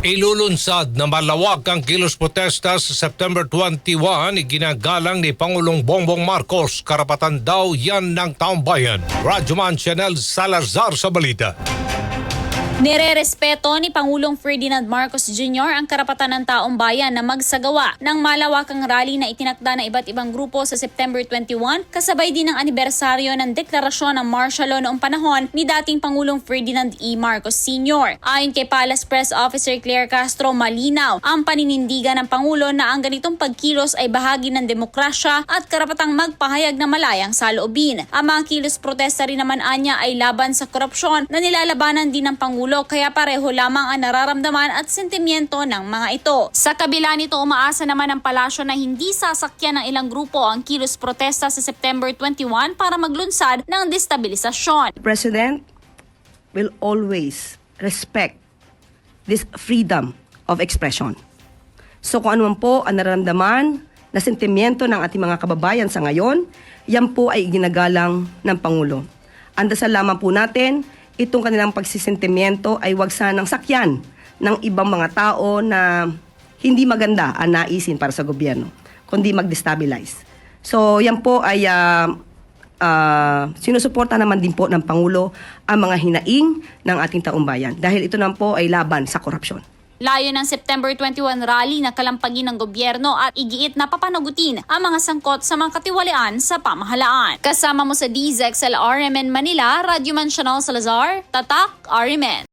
Ilulunsad na malawak ang kilos protesta sa September 21 iginagalang ni Pangulong Bongbong Marcos. Karapatan daw yan ng taong bayan. Radyoman Chanel Salazar sa balita. Nirerespeto ni Pangulong Ferdinand Marcos Jr. ang karapatan ng taong bayan na magsagawa ng malawakang rally na itinakda ng iba't ibang grupo sa September 21 kasabay din ng anibersaryo ng deklarasyon ng martial law noong panahon ni dating Pangulong Ferdinand E. Marcos Sr. Ayon kay Palace Press Officer Claire Castro, malinaw ang paninindigan ng Pangulo na ang ganitong pagkilos ay bahagi ng demokrasya at karapatang magpahayag na malayang saloobin. Ang mga kilos protesta rin naman anya ay laban sa korupsyon na nilalabanan din ng Pangulo kaya pareho lamang ang nararamdaman at sentimiento ng mga ito. Sa kabila nito, umaasa naman ang palasyo na hindi sasakyan ng ilang grupo ang kilos protesta sa September 21 para maglunsad ng destabilisasyon. President will always respect this freedom of expression. So kung ano man po ang nararamdaman na sentimiento ng ating mga kababayan sa ngayon, yan po ay ginagalang ng Pangulo. Ang dasal lamang po natin, itong kanilang pagsisentimiento ay wag sanang sakyan ng ibang mga tao na hindi maganda ang naisin para sa gobyerno, kundi mag-destabilize. So yan po ay ah, ah, sinusuporta naman din po ng Pangulo ang mga hinaing ng ating taong bayan dahil ito naman po ay laban sa korupsyon. Layo ng September 21 rally na kalampagin ng gobyerno at igiit na papanagutin ang mga sangkot sa mga katiwalian sa pamahalaan. Kasama mo sa DZXL RMN Manila, Radyo Man Chanel Salazar, Tatak RMN.